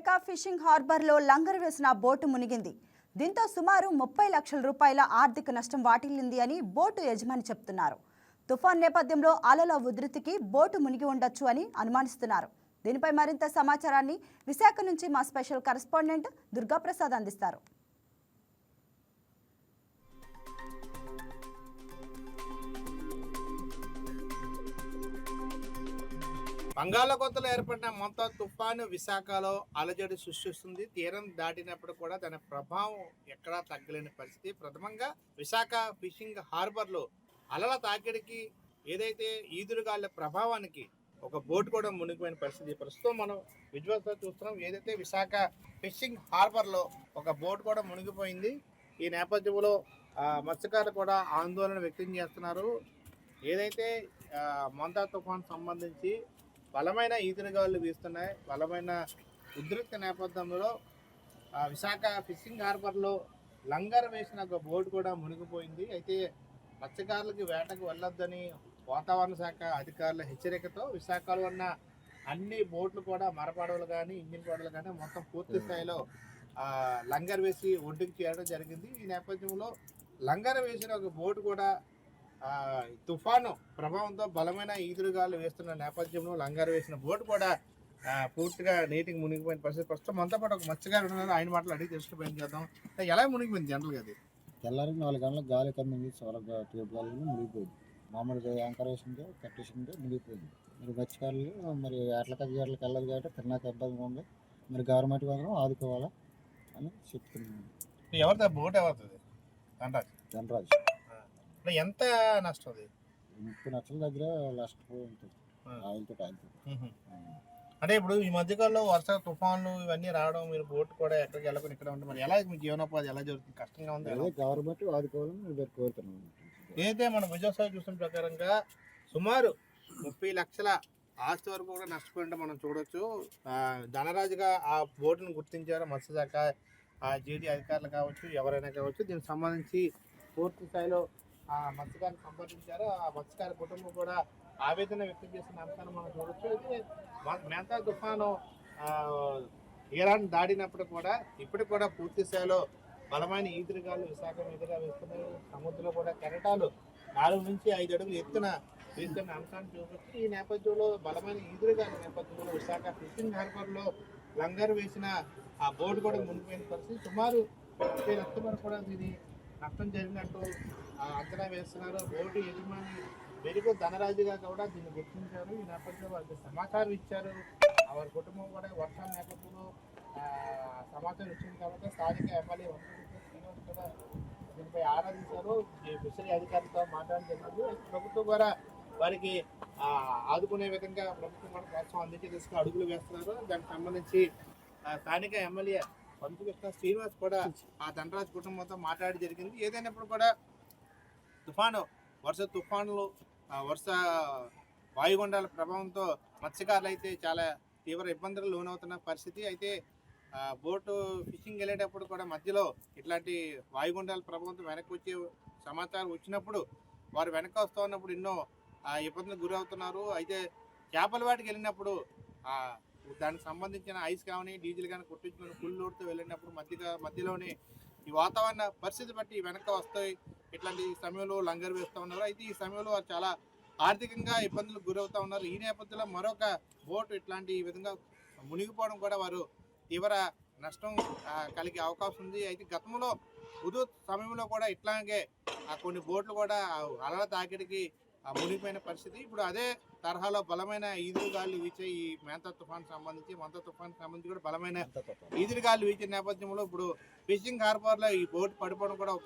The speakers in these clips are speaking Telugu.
విశాఖ ఫిషింగ్ హార్బర్లో లంగర్ వేసిన బోటు మునిగింది. దీంతో సుమారు ముప్పై లక్షల రూపాయల ఆర్థిక నష్టం వాటిల్లింది అని బోటు యజమాని చెప్తున్నారు. తుఫాన్ నేపథ్యంలో అలల ఉధృతికి బోటు మునిగి ఉండొచ్చు అని అనుమానిస్తున్నారు. దీనిపై మరింత సమాచారాన్ని విశాఖ నుంచి మా స్పెషల్ కరెస్పాండెంట్ దుర్గాప్రసాద్ అందిస్తారు. బంగాళాఖాతంలో ఏర్పడిన మొంతా తుఫాను విశాఖలో అలజడి సృష్టిస్తుంది. తీరం దాటినప్పుడు కూడా దాని ప్రభావం ఎక్కడా తగ్గలేని పరిస్థితి. ప్రథమంగా విశాఖ ఫిషింగ్ హార్బర్లో అలల తాకిడికి ఏదైతే ఈదురుగాళ్ళ ప్రభావానికి ఒక బోట్ కూడా మునిగిపోయిన పరిస్థితి. ప్రస్తుతం మనం విజువల్స్ చూస్తున్నాం. ఏదైతే విశాఖ ఫిషింగ్ హార్బర్లో ఒక బోట్ కూడా మునిగిపోయింది. ఈ నేపథ్యంలో మత్స్యకారులు కూడా ఆందోళన వ్యక్తం చేస్తున్నారు. ఏదైతే ఆ, తుఫాన్ సంబంధించి బలమైన ఈదురుగాలు వీస్తున్నాయి. బలమైన ఉధృత నేపథ్యంలో ఆ, విశాఖ ఫిషింగ్ హార్బర్లో లంగర్ వేసిన ఒక బోట్ కూడా మునిగిపోయింది. అయితే మత్స్యకారులకి వేటకు వెళ్ళొద్దని వాతావరణ శాఖ అధికారుల హెచ్చరికతో విశాఖలో ఉన్న అన్ని బోట్లు కూడా మరపడవలు కానీ ఇంజిన్ పడవలు కానీ మొత్తం పూర్తి స్థాయిలో ఆ, లంగర్ వేసి ఒడ్డుకు చేరడం జరిగింది. ఈ నేపథ్యంలో లంగర్ వేసిన ఒక బోటు కూడా తుఫాను ప్రభావంతో బలమైన ఈదురుగాలు వేస్తున్న నేపథ్యంలో లంగర్ వేసిన బోటు కూడా పూర్తిగా నీటికి మునిగిపోయిన పరిస్థితి. ప్రస్తుతం మనతో పాటు ఒక మత్స్యకారు ఉన్నారు ఆయన మాటలు అడిగి తెలుసుకుపోయింది చేద్దాం. ఎలా మునిగిపోయింది జనరల్గా అది? తెల్లారికి నాలుగు గంటలకు గాలి కమ్మింది. ట్యూబ్ గాలి మునిగిపోయింది. మామూలుగా యాంకర్ వేసిందే కట్టేసిందే మునిగిపోయింది. మరి మత్స్యకారులు మరి ఏట్లకి ఏట్లకి వెళ్ళదు కాబట్టి తిన్నాక ఇబ్బందిగా ఉంది. మరి గవర్నమెంట్ మాత్రం ఆదుకోవాలా అని చెప్తున్నాను. ఎవరిది? బోట్ ఎవరిది? అంటారు ధనరాజు. అంటే ఎంత నష్టం అది? ముప్పై లక్షల దగ్గర లాస్ట్ ఉంటుంది. ఆయిల్తో ఆయిల్తో. అంటే ఇప్పుడు ఈ మధ్యకాలంలో వర్ష తుఫాన్లు ఇవన్నీ రావడం మీరు బోట్ కూడా ఎక్కడికి వెళ్ళకుండా ఇక్కడ ఉంటే మరి ఎలా మీ జీవనోపాధి ఎలా జరుగుతుంది? కష్టంగా ఉంది? అదే గవర్నమెంట్ ఆదుకోవాలని నేను కోరుతున్నాను ఏదైతే మన విజయసాయి చూసిన ప్రకారంగా సుమారు ముప్పై లక్షల ఆస్తి వరకు కూడా నష్టపోయింటే మనం చూడొచ్చు. ధనరాజుగా ఆ బోటును గుర్తించారు మత్స్యశాఖ ఆ జీడీ అధికారులు కావచ్చు ఎవరైనా కావచ్చు. దీనికి సంబంధించి పూర్తి స్థాయిలో ఆ మత్స్యకారిని సంప్రదించారు. ఆ మత్స్యకారి కుటుంబం కూడా ఆవేదన వ్యక్తం చేసిన అంశాన్ని మనం చూడొచ్చు. అయితే మేతా తుఫాను ఇరాన్ దాడినప్పుడు కూడా ఇప్పటికి కూడా పూర్తి స్థాయిలో బలమైన ఈదురుగాలు విశాఖ మీదుగా వేస్తున్నాయి సముద్రంలో కూడా కెరటాలు నాలుగు నుంచి ఐదు అడుగులు ఎత్తున వీస్తున్న అంశాన్ని చూపొచ్చు ఈ నేపథ్యంలో బలమైన ఈదురుగాల నేపథ్యంలో విశాఖ ఫిషింగ్ హార్బర్లో లంగర్ వేసిన ఆ బోర్డు కూడా మునిగిపోయిన పరిస్థితి. సుమారు ముప్పై లక్షల కూడా దీని నష్టం జరిగినట్టు అంచనా వేస్తున్నారు. బోర్డు యజమాని వెలుగు ధనరాజుగా కూడా దీన్ని గుర్తించారు. ఈ నేపథ్యంలో వారికి సమాచారం ఇచ్చారు. వారి కుటుంబం కూడా వర్షం నేపథ్యంలో సమాచారం ఇచ్చింది కాబట్టి స్థానిక ఎమ్మెల్యే శ్రీనివాస్ కూడా దీనిపై ఆరాధించారు. ఈ ఫిషరీ అధికారులతో మాట్లాడడం జరిగింది. ప్రభుత్వం కూడా వారికి ఆదుకునే విధంగా ప్రభుత్వం కూడా ప్రోత్సాహం అందించే తీసుకుని అడుగులు వేస్తున్నారు. దానికి సంబంధించి స్థానిక ఎమ్మెల్యే పంతుకృష్ణ శ్రీనివాస్ కూడా ఆ ధనరాజ్ కుటుంబంతో మాట్లాడి జరిగింది. ఏదైనప్పుడు కూడా తుఫాను వరుస తుఫానులు వరుస వాయుగుండాల ప్రభావంతో మత్స్యకారులు అయితే చాలా తీవ్ర ఇబ్బందులు లోనవుతున్న పరిస్థితి. అయితే బోటు ఫిషింగ్ వెళ్ళేటప్పుడు కూడా మధ్యలో ఇట్లాంటి వాయుగుండాల ప్రభావంతో వెనక్కి వచ్చే సమాచారం వచ్చినప్పుడు వారు వెనక వస్తూ ఉన్నప్పుడు ఎన్నో ఇబ్బందులకు గురవుతున్నారు. అయితే చేపల వాటికి వెళ్ళినప్పుడు దానికి సంబంధించిన ఐస్ కానీ డీజిల్ కానీ కొట్టించుకుని ఫుల్ లోడ్తో వెళ్ళినప్పుడు మధ్య మధ్యలోనే ఈ వాతావరణ పరిస్థితి బట్టి వెనక వస్తాయి. ఇట్లాంటి సమయంలో లంగర్ వేస్తూ ఉన్నారు. అయితే ఈ సమయంలో చాలా ఆర్థికంగా ఇబ్బందులకు గురవుతూ ఉన్నారు. ఈ నేపథ్యంలో మరొక బోట్ ఇట్లాంటి ఈ విధంగా మునిగిపోవడం కూడా వారు తీవ్ర నష్టం కలిగే అవకాశం ఉంది. అయితే గతంలో ఉదు సమయంలో కూడా ఇట్లాగే ఆ కొన్ని బోట్లు కూడా అలల తాకిడికి ఆ, మునిగిపోయిన పరిస్థితి. ఇప్పుడు అదే తరహాలో బలమైన ఈదురుగాలు వీచే ఈ మేంతా తుఫాన్ సంబంధించి మంత తుఫాన్ సంబంధించి కూడా బలమైన ఈదురుగాలు వీచిన నేపథ్యంలో ఇప్పుడు ఫిషింగ్ హార్బర్లో ఈ బోట్ పడిపోవడం కూడా ఒక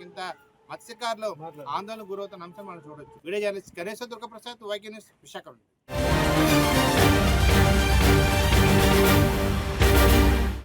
మత్స్యకారులు ఆందోళన గురవుతున్న అంశం మనం చూడవచ్చు వీడియో జర్నలిస్ట్ గణేశ దుర్గప్రసాద్ వైఖరి విశాఖ